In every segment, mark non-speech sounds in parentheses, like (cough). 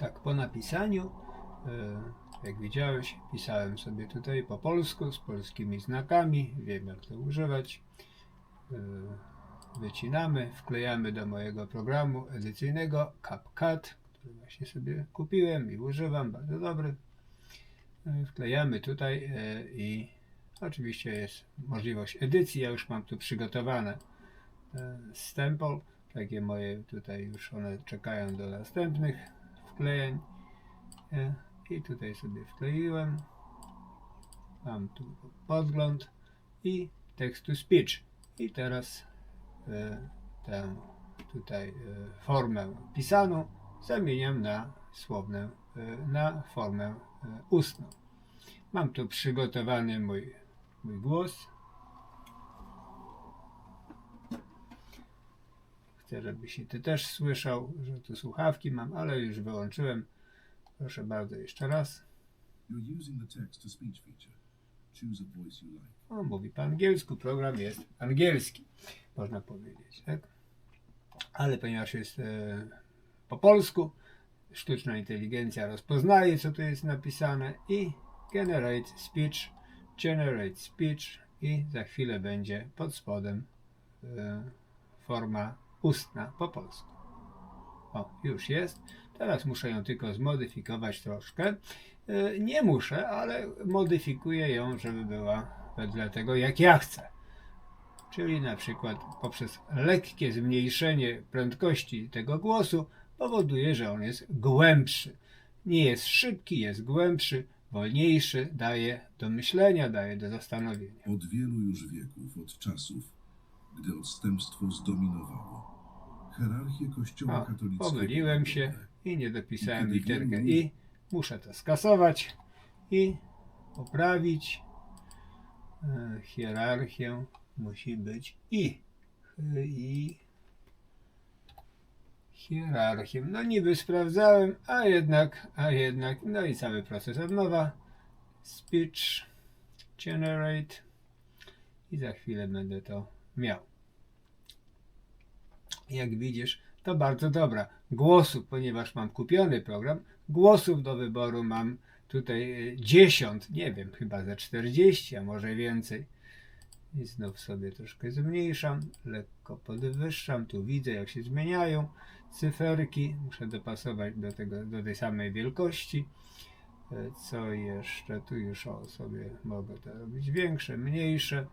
Tak, po napisaniu, e, jak widziałeś, pisałem sobie tutaj po polsku z polskimi znakami, wiem jak to używać. E, Wycinamy, wklejamy do mojego programu edycyjnego CapCut, który właśnie sobie kupiłem i używam, bardzo dobry. E, Wklejamy tutaj e, i oczywiście jest możliwość edycji, ja już mam tu przygotowane e, stempel, takie moje tutaj już one czekają do następnych wklejeń i tutaj sobie wkleiłem mam tu podgląd i text to speech i teraz e, tę tutaj e, formę pisaną zamieniam na słowną, e, na formę ustną. Mam tu przygotowany mój, mój głos. Chcę, żebyś i ty też słyszał, że tu słuchawki mam, ale już wyłączyłem. Proszę bardzo, jeszcze raz. On mówi po angielsku, program jest angielski, można powiedzieć, tak? Ale ponieważ jest e, po polsku, sztuczna inteligencja rozpoznaje, co tu jest napisane i generate speech, generate speech i za chwilę będzie pod spodem e, forma ustna po polsku. O, już jest. Teraz muszę ją tylko zmodyfikować troszkę. E, Nie muszę, ale modyfikuję ją, żeby była wedle tego, jak ja chcę. Czyli na przykład poprzez lekkie zmniejszenie prędkości tego głosu powoduje, że on jest głębszy. Nie jest szybki, jest głębszy, wolniejszy, daje do myślenia, daje do zastanowienia. Od wielu już wieków, od czasów, gdy odstępstwo zdominowało. Hierarchię Kościoła O, katolickiego. pomyliłem się i nie dopisałem literkę i. Muszę to skasować i poprawić. E, Hierarchię musi być i. I. Hierarchię. No niby sprawdzałem, a jednak, a jednak, no i cały proces od nowa. Speech, generate i za chwilę będę to miał jak widzisz, to bardzo dobra. Głosów, ponieważ mam kupiony program, głosów do wyboru mam tutaj e, 10, nie wiem, chyba ze 40, a może więcej. I znów sobie troszkę zmniejszam, lekko podwyższam, tu widzę jak się zmieniają cyferki, muszę dopasować do, tego, do tej samej wielkości. E, Co jeszcze? Tu już o sobie mogę to robić większe, mniejsze.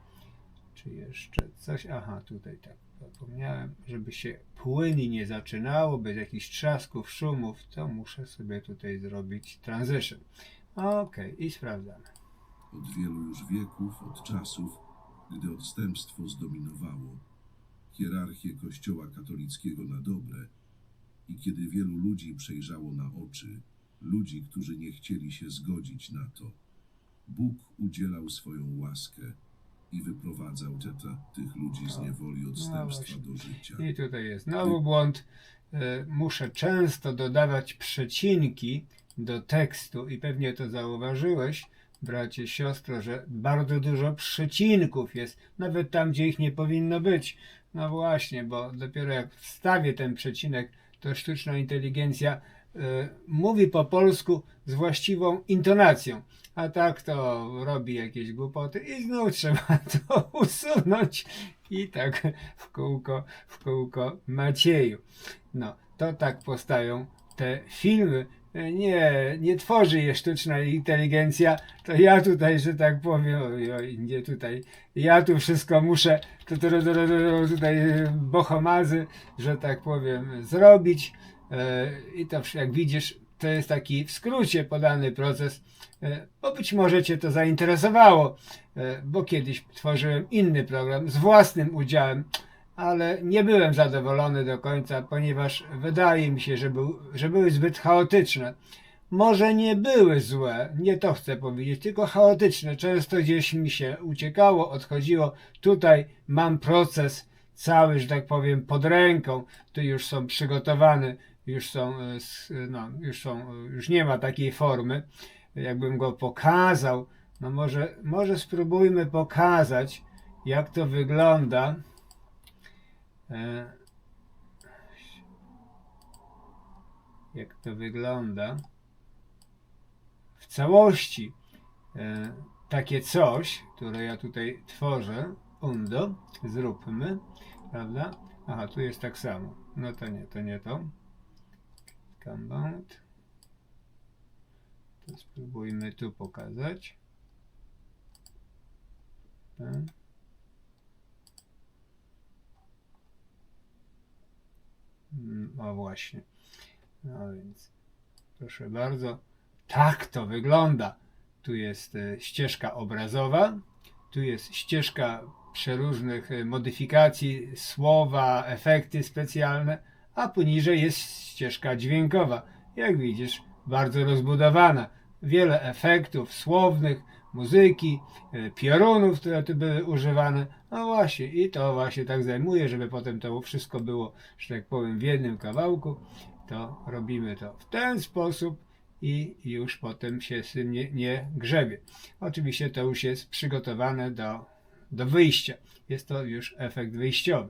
Czy jeszcze coś? Aha, tutaj tak zapomniałem, żeby się płynnie nie zaczynało, bez jakichś trzasków, szumów, to muszę sobie tutaj zrobić transition. Ok, i sprawdzamy. Od wielu już wieków, od czasów, gdy odstępstwo zdominowało. Hierarchię Kościoła katolickiego na dobre i kiedy wielu ludzi przejrzało na oczy, ludzi, którzy nie chcieli się zgodzić na to. Bóg udzielał swoją łaskę i wyprowadzał te, te, tych ludzi z niewoli odstępstwa do życia. I tutaj jest znowu błąd. E, Muszę często dodawać przecinki do tekstu i pewnie to zauważyłeś, bracie, siostro, że bardzo dużo przecinków jest, nawet tam, gdzie ich nie powinno być. No właśnie, bo dopiero jak wstawię ten przecinek, to sztuczna inteligencja mówi po polsku z właściwą intonacją. A tak to robi jakieś głupoty i znów (laughs) trzeba to usunąć. I tak w kółko, w kółko Macieju. No, to tak powstają te filmy. Nie, nie tworzy je sztuczna inteligencja, to ja tutaj, że tak powiem, oj, oj, nie tutaj, ja tu wszystko muszę tu, tu, tu, tu, tu, tutaj bohomazy, że tak powiem, zrobić. E, I to jak widzisz, to jest taki w skrócie podany proces, e, bo być może Cię to zainteresowało, e, bo kiedyś tworzyłem inny program z własnym udziałem, ale nie byłem zadowolony do końca, ponieważ wydaje mi się, że, był, że były zbyt chaotyczne. Może nie były złe, nie to chcę powiedzieć, tylko chaotyczne. Często gdzieś mi się uciekało, odchodziło. Tutaj mam proces cały, że tak powiem, pod ręką. Tu już są przygotowane, już są, e, s- no, już są, e, już nie ma takiej formy. Jakbym go pokazał, no może, może spróbujmy pokazać, jak to wygląda. E, jak to wygląda w całości. E, takie coś, które ja tutaj tworzę, undo, zróbmy, prawda? Aha, tu jest tak samo. No to nie, to nie to. Compound. To spróbujmy tu pokazać. Tak. Mm, O właśnie. No więc proszę bardzo. Tak to wygląda. Tu jest e, ścieżka obrazowa, tu jest ścieżka przeróżnych e, modyfikacji, słowa, efekty specjalne, a poniżej jest ścieżka dźwiękowa. Jak widzisz, bardzo rozbudowana. Wiele efektów słownych, muzyki, e, piorunów, które tu były używane. No właśnie, i to właśnie tak zajmuje, żeby potem to wszystko było, że tak powiem, w jednym kawałku. To robimy to w ten sposób i już potem się z tym nie, nie grzebie. Oczywiście to już jest przygotowane do, do wyjścia. Jest to już efekt wyjściowy.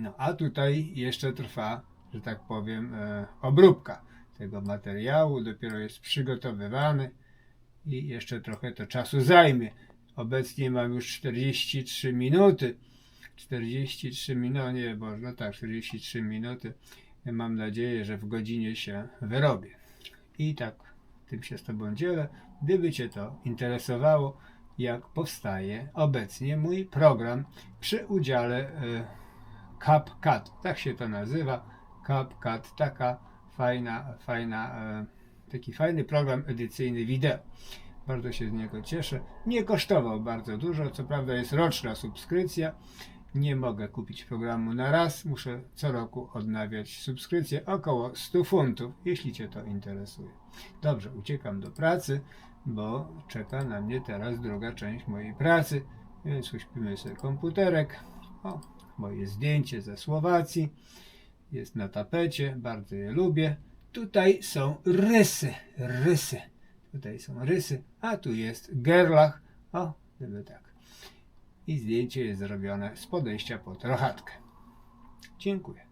No a tutaj jeszcze trwa, że tak powiem, e, obróbka tego materiału. Dopiero jest przygotowywany i jeszcze trochę to czasu zajmie. Obecnie mam już 43 minuty. 43 minuty, nie, bo no tak, 43 minuty. Mam nadzieję, że w godzinie się wyrobię. I tak tym się z Tobą dzielę. Gdyby Cię to interesowało, jak powstaje obecnie mój program przy udziale e, CapCut. Tak się to nazywa. CapCut. Taka fajna, fajna, e, taki fajny program edycyjny wideo. Bardzo się z niego cieszę. Nie kosztował bardzo dużo. Co prawda jest roczna subskrypcja. Nie mogę kupić programu na raz. Muszę co roku odnawiać subskrypcję. Około 100 funtów, jeśli Cię to interesuje. Dobrze, uciekam do pracy, bo czeka na mnie teraz druga część mojej pracy. Więc uśpimy sobie komputerek. O, moje zdjęcie ze Słowacji. Jest na tapecie, bardzo je lubię. Tutaj są rysy, rysy. Tutaj są rysy, a tu jest gerlach. O, gdyby tak. I zdjęcie jest zrobione z podejścia pod rochatkę. Dziękuję.